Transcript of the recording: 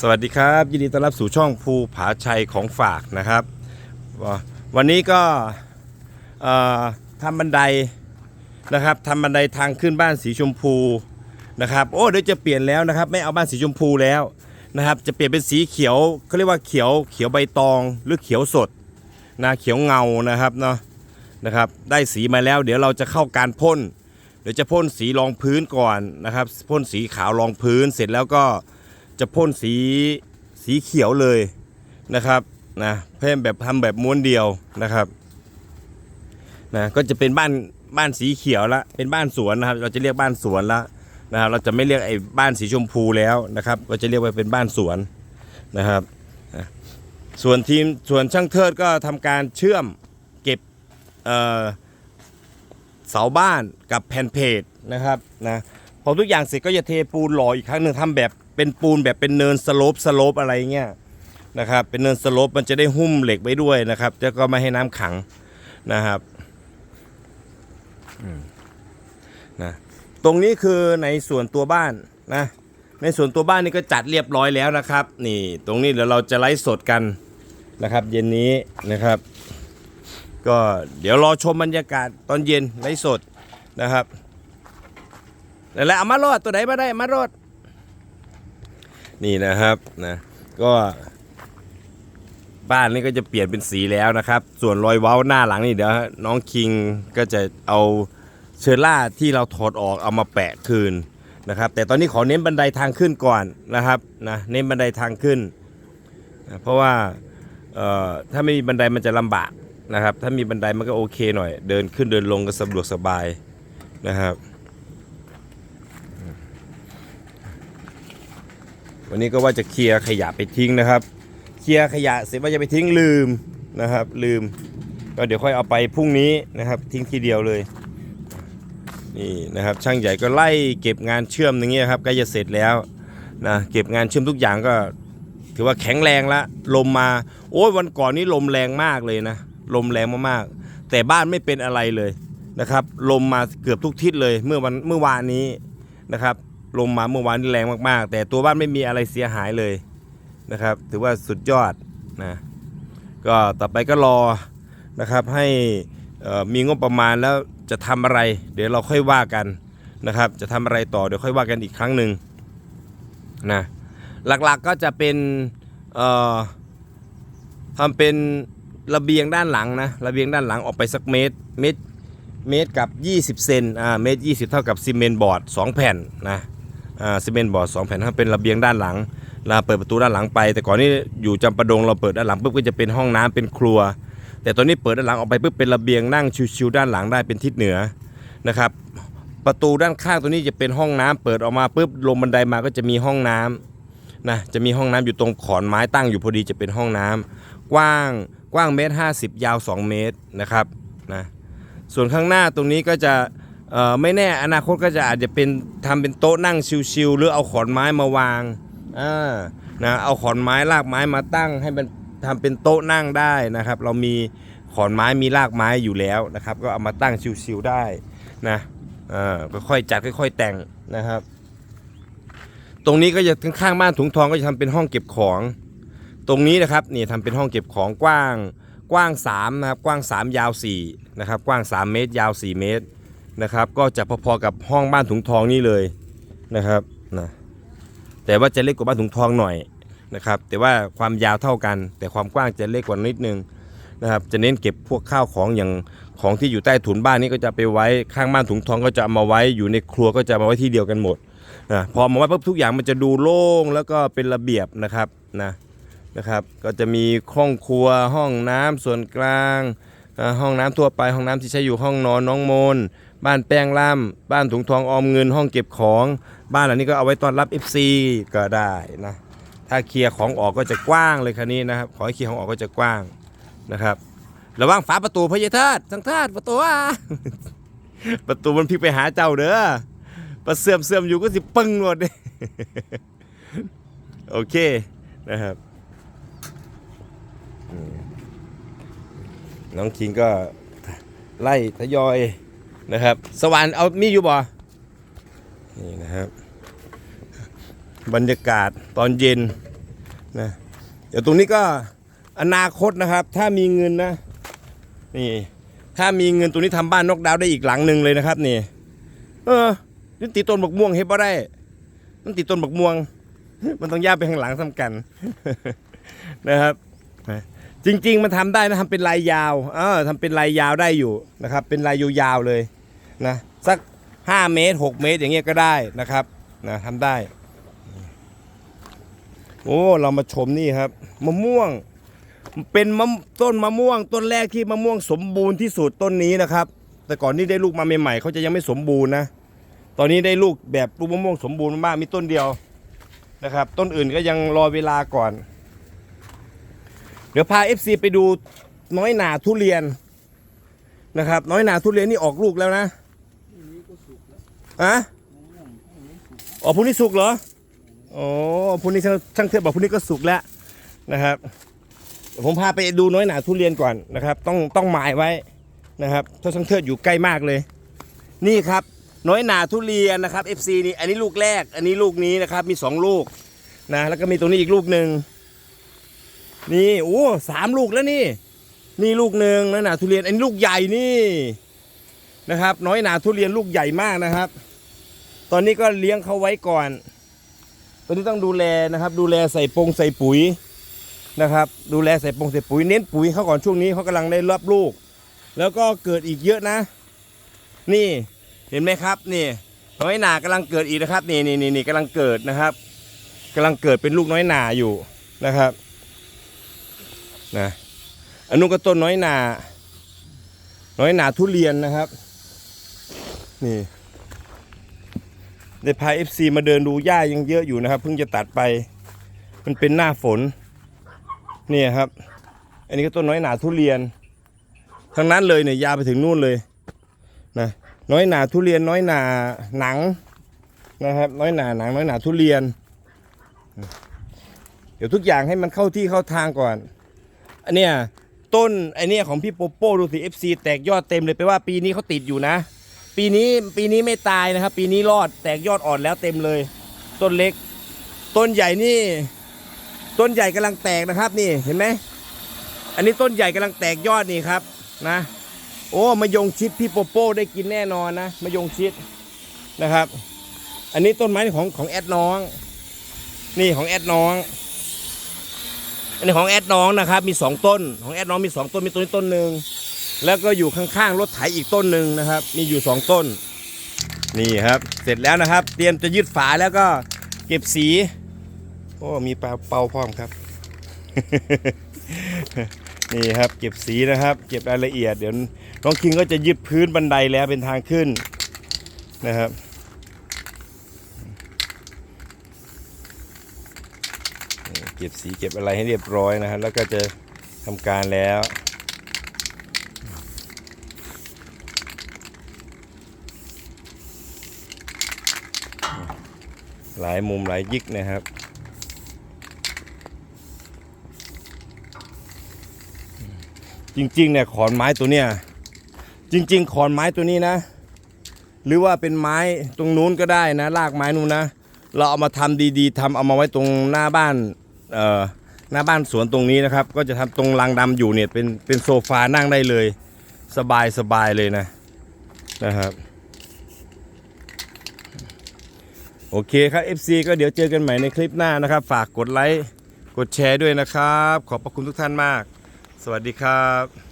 สวัสดีครับ ยินดีต้อนรับสู่ช่องภูผาชัยของฝากนะครับ วันนี้ก็ทำบันไดนะครับทำบันไดทางขึ้นบ้านสีชมพูนะครับโอ้เดี๋ยวจะเปลี่ยนแล้วนะครับ ไม่เอาบ้านสีชมพูแล้วนะครับ จะเปลี่ยนเป็นสีเขียวเขาเรียกว่าเขียวเขียวใบตองหรือเขียวสดนะเขียวเงานะครับเนาะนะครับ ได้สีมาแล้ว เดี๋ยวเราจะเข้าการพ่นเดี๋ยวจะพ่นสีรองพื้นก่อนนะครับพ่นสีขาวรองพื้นเสร็จแล้วก็ จะพ่นสีสีเขียวเลยนะครับนะเพิ่มแบบทำแบบม้วนเดียวนะครับนะก็จะเป็นบ้านบ้านสีเขียวละเป็นบ้านสวนนะครับ เราจะเรียกบ้านสวนละนะครับเราจะไม่เรียกไอ้บ้านสีชมพูแล้วนะครับก็จะเรียกว่าเป็นบ้านสวนนะครับส่วนทีมส่วนช่างเทิดก็ทำการเชื่อมเก็บเเสาบ้านกับแผ่นเพจนะครับนะพอทุกอย่างเสร็จก็จะเทปูนหล่ออีกครั้งหนึ่งทำแบบ เป็นปูนแบบเป็นเนินสโลปสโลปอะไรเงี้ยนะครับ เป็นเนินสโลปมันจะได้หุ้มเหล็กไว้ด้วยนะครับแล้วก็ไม่ให้น้ำขังนะครับนะตรงนี้คือในส่วนตัวบ้านนะ ในส่วนตัวบ้านนี่ก็จัดเรียบร้อยแล้วนะครับ นี่ตรงนี้เดี๋ยวเราจะไลฟ์สดกันนะครับ เย็นนี้นะครับ ก็เดี๋ยวรอชมบรรยากาศตอนเย็นไลฟ์สดนะครับแหละเอามารอดตัวไหนมาได้มารอด นี่นะครับนะก็บ้านนี่ก็จะเปลี่ยนเป็นสีแล้วนะครับ ส่วนรอยเว้าหน้าหลังนี่เดี๋ยวน้องคิงก็จะเอาเชอร่าที่เราถอดออกเอามาแปะคืนนะครับ แต่ตอนนี้ขอเน้นบันไดทางขึ้นก่อนนะครับนะเน้นบันไดทางขึ้นนะเพราะว่าเอ่อถ้าไม่มีบันไดมันจะลำบากนะครับ ถ้ามีบันไดมันก็โอเคหน่อย เดินขึ้นเดินลงก็สะดวกสบายนะครับ วันนี้ก็ว่าจะเคลียร์ขยะไปทิ้งนะครับ เคลียร์ขยะเสร็จว่าจะไปทิ้งลืมนะครับ ลืม ก็เดี๋ยวค่อยเอาไปพรุ่งนี้นะครับ ทิ้งทีเดียวเลยนี่นะครับช่างใหญ่ก็ไล่เก็บงานเชื่อมอย่างเงี้ยครับใกล้จะเสร็จแล้วนะเก็บงานเชื่อมทุกอย่างก็ ถือว่าแข็งแรงละลมมา โอ้ยวันก่อนนี้ลมแรงมากเลยนะลมแรงมากๆ แต่บ้านไม่เป็นอะไรเลยนะครับ ลมมาเกือบทุกทิศเลยเมื่อวันเมื่อวานนี้นะครับ ลมมาเมื่อวานนี้แรงมากๆ แต่ตัวบ้านไม่มีอะไรเสียหายเลยนะครับ ถือว่าสุดยอดนะก็ต่อไปก็รอนะครับให้มีงบประมาณแล้วจะทำอะไร เดี๋ยวเราค่อยว่ากันนะครับ จะทำอะไรต่อเดี๋ยวค่อยว่ากันอีกครั้งหนึ่งนะหลักๆก็จะเป็นเอ่อทำเป็นระเบียงด้านหลังนะระเบียงด้านหลังออกไปสักเมตรเมตรเมตรกับ 20 เซนอ่าเมตร 20 เท่ากับซีเมนต์บอร์ด 2 แผ่นนะ ซีเมนต์บอร์ดสองแผ่นเป็นระเบียงด้านหลังเราเปิดประตูด้านหลังไป แต่ก่อนนี้อยู่จำปะดงเราเปิดด้านหลังปุ๊บก็จะเป็นห้องน้ำเป็นครัว แต่ตอนนี้เปิดด้านหลังออกไปปุ๊บเป็นระเบียงนั่งชิวๆด้านหลังได้เป็นทิศเหนือนะครับประตูด้านข้างตัวนี้จะเป็นห้องน้ำเปิดออกมาปุ๊บลงบันไดมาก็จะมีห้องน้ำนะจะมีห้องน้ำอยู่ตรงขอนไม้ตั้งอยู่พอดีจะเป็นห้องน้ำกว้างกว้างเมตรห้าสิบยาว 2 เมตรนะครับนะส่วนข้างหน้าตรงนี้ก็จะ ไม่แน่อนาคตก็จะอาจจะเป็นทำเป็นโต๊ะนั่งชิวๆหรือเอาขอนไม้มาวางอ่านะเอาขอนไม้รากไม้มาตั้ง ให้มันทำเป็นโต๊ะนั่งได้นะครับ เรามีขอนไม้มีรากไม้อยู่แล้วนะครับ ก็เอามาตั้งชิวๆได้นะอ่าค่อยๆจัดค่อยๆแต่งนะครับ ตรงนี้ก็จะข้างๆบ้านถุงทองก็จะทำเป็นห้องเก็บของ ตรงนี้นะครับนี่ทำเป็นห้องเก็บของกว้าง กว้าง3นะครับกว้าง 3 ยาว4นะครับกว้าง 3 เมตร ยาว 4 เมตร นะครับ ก็จะพอๆกับห้องบ้านถุงทองนี่เลยนะครับนะแต่ว่าจะเล็กกว่าบ้านถุงทองหน่อยนะครับ แต่ว่าความยาวเท่ากัน แต่ความกว้างจะเล็กกว่านิดนึงนะครับ จะเน้นเก็บพวกข้าวของอย่างของที่อยู่ใต้ถุนบ้านนี้ก็จะไปไว้ข้างบ้านถุงทองก็จะเอามาไว้อยู่ในครัวก็จะมาไว้ที่เดียวกันหมดนะพอมาไว้ปุ๊บทุกอย่างมันจะดูโล่งแล้วก็เป็นระเบียบนะครับนะนะครับ ก็จะมีห้องครัวห้องน้ำส่วนกลางห้องน้ำทั่วไปห้องน้ำที่ใช้อยู่ห้องนอนน้องโมนบ้านแป้งล่ำบ้านถุงทองออมเงินห้องเก็บของ บ้านหลังนี้ก็เอาไว้ต้อนรับ FC ก็ได้นะถ้าเคลียร์ของออกก็จะกว้างเลยคันนี้นะครับ ขอให้เคลียร์ของออกก็จะกว้างนะครับระวังฝาประตูพญาธาตุทั้งธาตุประตูอะประตูมันพลิกไปหาเจ้าเด้อประเสื่อมเสื่อมอยู่ก็สิปึ้งหมดเลยโอเคนะครับ น้องคิงก็ไล่ทยอย นะครับ สว่านเอามีอยู่บ่นี่นะครับ บรรยากาศตอนเย็นนะเดี๋ยวตรงนี้ก็อนาคตนะครับ ถ้ามีเงินนะนี่ถ้ามีเงินตรงนี้ทำบ้านนกดาวได้อีกหลังหนึ่งเลยนะครับนี่ เออนี่ตีต้นบักม่วงเฮ็ดบ่ได้มันตีต้นบักม่วง มันต้องย่าไปข้างหลังสำคัญนะครับจริง ๆ มันทำได้นะทำเป็นลายยาว เออทำเป็นลายยาวได้อยู่นะครับ เป็นลายยาวๆเลย นะสัก 5 เมตร 6 เมตรอย่างเงี้ยก็ได้นะครับนะทำได้ โอ้เรามาชมนี่ครับมะม่วงเป็นมะต้นมะม่วง ต้นแรกที่มะม่วงสมบูรณ์ที่สุดต้นนี้นะครับ แต่ก่อนที่ได้ลูกมาใหม่ๆเขาจะยังไม่สมบูรณ์นะตอนนี้ได้ลูกแบบลูกมะม่วงสมบูรณ์มากมีต้นเดียวนะครับ ต้นอื่นก็ยังรอเวลาก่อน เดี๋ยวพา FC ไปดูน้อยหนาทุเรียนนะครับ น้อยหนาทุเรียนนี่ออกลูกแล้วนะ อะอ๋อพรุ่งนี้สุกเหรออ๋อพรุ่งนี้ช่างเทพบอกพรุ่งนี้ก็สุกแล้วนะครับ ผมพาไปดูน้อยหนาทุเรียนก่อนนะครับ ต้องต้องหมายไว้นะครับถ้าช่างเทิดอยู่ใกล้มากเลย นี่ครับ น้อยหนาทุเรียนนะครับ FC นี่อันนี้ลูกแรก อันนี้ลูกนี้นะครับ มีสองลูกนะแล้วก็มีตรงนี้อีกลูกหนึ่งนี่โอ้สามลูกแล้วนี่ นี่ลูกหนึ่งน้อยหนาทุเรียนอันนี้ลูกใหญ่นี่นะครับ น้อยหนาทุเรียนลูกใหญ่มากนะครับ ตอนนี้ก็เลี้ยงเขาไว้ก่อน ตอนนี้ต้องดูแลนะครับ ดูแลใส่ปงใส่ปุ๋ยนะครับ ดูแลใส่ปงใส่ปุ๋ยเน้นปุ๋ยเขาก่อนช่วงนี้เขากำลังได้รับลูก แล้วก็เกิดอีกเยอะนะ นี่เห็นไหมครับนี่น้อยหนากำลังเกิดอีกนะครับ นี่นี่นี่นี่กำลังเกิดนะครับกำลังเกิดเป็นลูกน้อยหนาอยู่นะครับนะอันนู้นก็ต้นน้อยหนา น้อยหนาทุเรียนนะครับ นี่ ได้พาเอฟซีมาเดินดูหญ้ายังเยอะอยู่นะครับ เพิ่งจะตัดไป มันเป็นหน้าฝน เนี่ยครับ อันนี้ก็ต้นน้อยหนาทุเรียน ทั้งนั้นเลยเนี่ยยาวไปถึงนู่นเลยนะน้อยหนาทุเรียนน้อยหนาหนังนะครับ น้อยหนาหนัง น้อยหนาทุเรียน เดี๋ยวทุกอย่างให้มันเข้าที่เข้าทางก่อน อันเนี้ยต้นไอเนี้ยของพี่โปโป้ดูสิ FC แตกยอดเต็มเลยไปว่าปีนี้เขาติดอยู่นะ ปีนี้ปีนี้ไม่ตายนะครับ ปีนี้รอดแตกยอดอ่อนแล้วเต็มเลย ต้นเล็ก ต้นใหญ่นี่ ต้นใหญ่กำลังแตกนะครับ นี่เห็นไหมอันนี้ต้นใหญ่กำลังแตกยอดนี่ครับนะ โอ้มายงชิดพี่โปโป้ได้กินแน่นอนนะมายงชิดนะครับ อันนี้ต้นไม้ของของแอดน้อง นี่ของแอดน้อง อันนี้ของแอดน้องนะครับ มีสองต้น ของแอดน้องมีสองต้นมีต้นนี้ต้นหนึ่ง แล้วก็อยู่ข้างๆรถไถอีกต้นหนึ่งนะครับ มีอยู่สองต้น นี่ครับ เสร็จแล้วนะครับ เตรียมจะยืดฝาแล้วก็เก็บสี โอ้มีป่าเป่าพร้อมครับ นี่ครับ เก็บสีนะครับ เก็บรายละเอียดเดี๋ยวน้องคิงก็จะยึดพื้นบันไดแล้วเป็นทางขึ้นนะครับเก็บสีเก็บอะไรให้เรียบร้อยนะครับแล้วก็จะทำการแล้ว หลายมุมหลายยิกนะครับ จริงๆเนี่ยขอนไม้ตัวเนี้ยจริง ๆ ขอนไม้ตัวนี้นะ หรือว่าเป็นไม้ตรงนู้นก็ได้นะรากไม้นู้นนะ เราเอามาทำดีๆทำเอามาไว้ตรงหน้าบ้านเอ่อหน้าบ้านสวนตรงนี้นะครับ ก็จะทำตรงรางดำอยู่เนี่ยเป็นเป็นโซฟานั่งได้เลย สบายสบายเลยนะนะครับ โอเคครับ FC ก็เดี๋ยวเจอกันใหม่ในคลิปหน้านะครับ ฝากกดไลค์ กดแชร์ด้วยนะครับ ขอบพระคุณทุกท่านมาก สวัสดีครับ